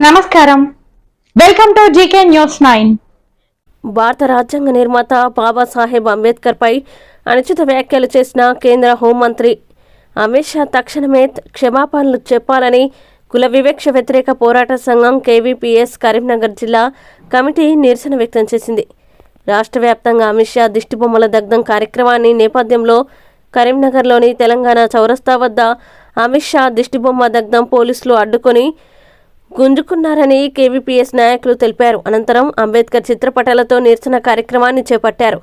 నమస్కారం. Welcome to GK news nine భారత రాజ్యాంగ నిర్మాత బాబాసాహెబ్ అంబేద్కర్పై అనుచిత వ్యాఖ్యలు చేసిన కేంద్ర హోంమంత్రి అమిత్ షా తక్షణమే క్షమాపణలు చెప్పాలని కుల వివక్ష వ్యతిరేక పోరాట సంఘం కేవీపీఎస్ కరీంనగర్ జిల్లా కమిటీ నిరసన వ్యక్తం చేసింది. రాష్ట్ర వ్యాప్తంగా అమిత్ షా దిష్టిబొమ్మల దగ్ధం కార్యక్రమాన్ని నేపథ్యంలో కరీంనగర్లోని తెలంగాణ చౌరస్తా వద్ద అమిత్ షా దిష్టిబొమ్మ దగ్ధం పోలీసులు అడ్డుకొని గుంజుకున్నారని కేవీపీఎస్ నాయకులు తెలిపారు. అనంతరం అంబేద్కర్ చిత్రపటాలతో నిరసన కార్యక్రమాన్ని చేపట్టారు.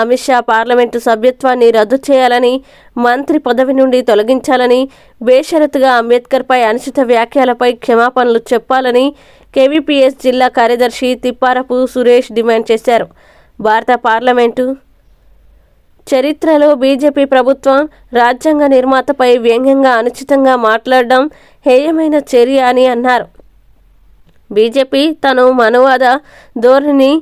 అమిత్ షా పార్లమెంటు సభ్యత్వాన్ని రద్దు చేయాలని మంత్రి పదవి నుండి తొలగించాలని బేషరతుగా అంబేద్కర్పై అనుచిత వ్యాఖ్యలపై క్షమాపణలు చెప్పాలని కేవీపీఎస్ జిల్లా కార్యదర్శి తిప్పారపు సురేష్ డిమాండ్ చేశారు. భారత పార్లమెంటు చరిత్రలో బీజేపీ ప్రభుత్వం రాజ్యాంగ నిర్మాతపై వ్యంగ్యంగా అనుచితంగా మాట్లాడడం హేయమైన చర్య అని అన్నారు. బీజేపీ తను మనువాద ధోరణి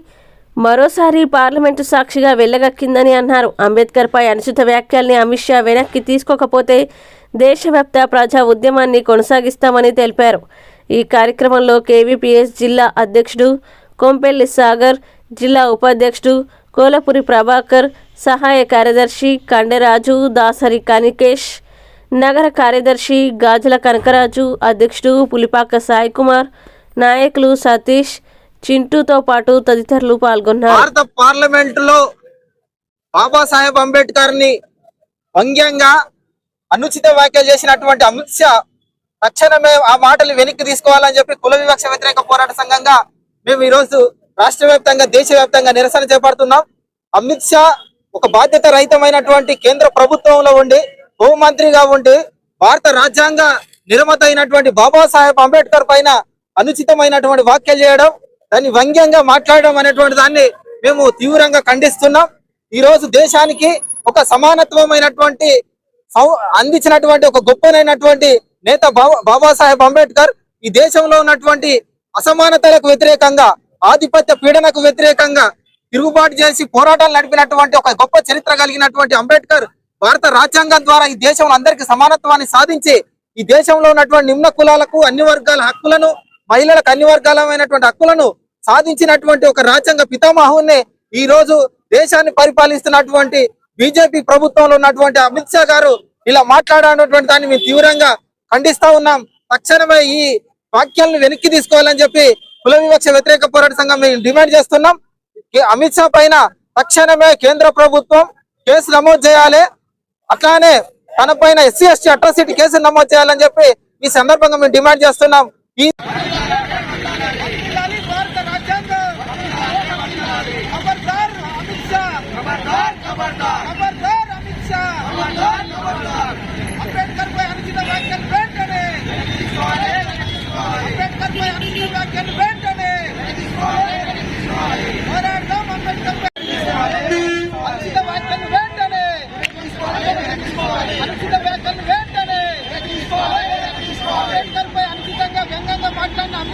మరోసారి పార్లమెంటు సాక్షిగా వెళ్ళగక్కిందని అన్నారు. అంబేద్కర్పై అనుచిత వ్యాఖ్యల్ని అమిత్ షా వెనక్కి తీసుకోకపోతే దేశవ్యాప్త ప్రజా ఉద్యమాన్ని కొనసాగిస్తామని తెలిపారు. ఈ కార్యక్రమంలో కేవీపీఎస్ జిల్లా అధ్యక్షుడు కొంపెల్లి సాగర్ జిల్లా ఉపాధ్యక్షుడు కోలపురి ప్రభాకర్ సహాయ కార్యదర్శి కండెరాజు దాసరి కనికేష్ నగర కార్యదర్శి గాజుల కనకరాజు అధ్యక్షుడు పులిపాక సాయికుమార్ కుమార్ నాయకులు సతీష్ చింటూతో పాటు తదితరులు పాల్గొన్నారు. భారత పార్లమెంట్లో బాబాసాహెబ్ అంబేద్కర్ని వ్యంగ్యంగా అనుచిత వ్యాఖ్యలు చేసినటువంటి అమిత్ షా తక్షణమే ఆ మాటలు వెనక్కి తీసుకోవాలని చెప్పి కుల వివక్ష వ్యతిరేక పోరాట సంఘంగా మేము ఈ రోజు రాష్ట్ర వ్యాప్తంగా దేశవ్యాప్తంగా నిరసన చేపడుతున్నాం. అమిత్ షా ఒక బాధ్యత రహితమైనటువంటి కేంద్ర ప్రభుత్వంలో ఉండి హోంమంత్రిగా ఉండి భారత రాజ్యాంగ నిర్మత అయినటువంటి బాబాసాహెబ్ అంబేద్కర్ పైన అనుచితమైనటువంటి వ్యాఖ్యలు చేయడం దాన్ని వ్యంగ్యంగా మాట్లాడడం అనేటువంటి దాన్ని మేము తీవ్రంగా ఖండిస్తున్నాం. ఈ రోజు దేశానికి ఒక సమానత్వమైనటువంటి అందించినటువంటి ఒక గొప్పనైనటువంటి నేత బాబా బాబాసాహెబ్ అంబేద్కర్ ఈ దేశంలో ఉన్నటువంటి అసమానతలకు వ్యతిరేకంగా ఆధిపత్య పీడనకు వ్యతిరేకంగా తిరుగుబాటు చేసి పోరాటాలు నడిపినటువంటి ఒక గొప్ప చరిత్ర కలిగినటువంటి అంబేద్కర్ భారత రాజ్యాంగం ద్వారా ఈ దేశంలో అందరికీ సమానత్వాన్ని సాధించి ఈ దేశంలో ఉన్నటువంటి నిమ్న కులాలకు అన్ని వర్గాల హక్కులను మహిళలకు అన్ని వర్గాలమైనటువంటి హక్కులను సాధించినటువంటి ఒక రాజ్యాంగ పితామహుని ఈ రోజు దేశాన్ని పరిపాలిస్తున్నటువంటి బీజేపీ ప్రభుత్వంలో ఉన్నటువంటి అమిత్ షా గారు ఇలా మాట్లాడనటువంటి దాన్ని మేము తీవ్రంగా ఖండిస్తా ఉన్నాం. తక్షణమే ఈ వాక్యాలను వెనక్కి తీసుకోవాలని చెప్పి కుల వివక్ష వ్యతిరేక పోరాట సంఘం మేము డిమాండ్ చేస్తున్నాం. అమిత్ షా పైన తక్షణమే కేంద్ర ప్రభుత్వం కేసు నమోదు చేయాలి. అట్లానే తన పైన ఎస్సీ ఎస్టీ అట్రాసిటీ కేసు నమోదు చేయాలని చెప్పి ఈ సందర్భంగా మేము డిమాండ్ చేస్తున్నాం. ఈ వర్ధిల్లాలి భారత రాజ్యాంగం ఖబర్దార్ అమిత్ షా ఖబర్దార్ ఖబర్దార్ ఖబర్దార్ అమిత్ షా ఖబర్దార్ ఖబర్దార్ అంబేద్కర్ పై అనుచిత వ్యాఖ్యలు వెంటనే అంబేద్కర్ పై అనుచిత వ్యాఖ్యలు వెంటనే పోరాడదాం అంబేద్కర్ పై అనుచిత వ్యాఖ్యలు వెంటనే అనుచిత వ్యాఖ్యలు వెంటనే అంబేద్కర్ పై అనుచితంగా వ్యంగ్యంగా మాట్లాడిన అమిత్ షా నిర్ణయం వెంటనే We want justice. We want justice. జై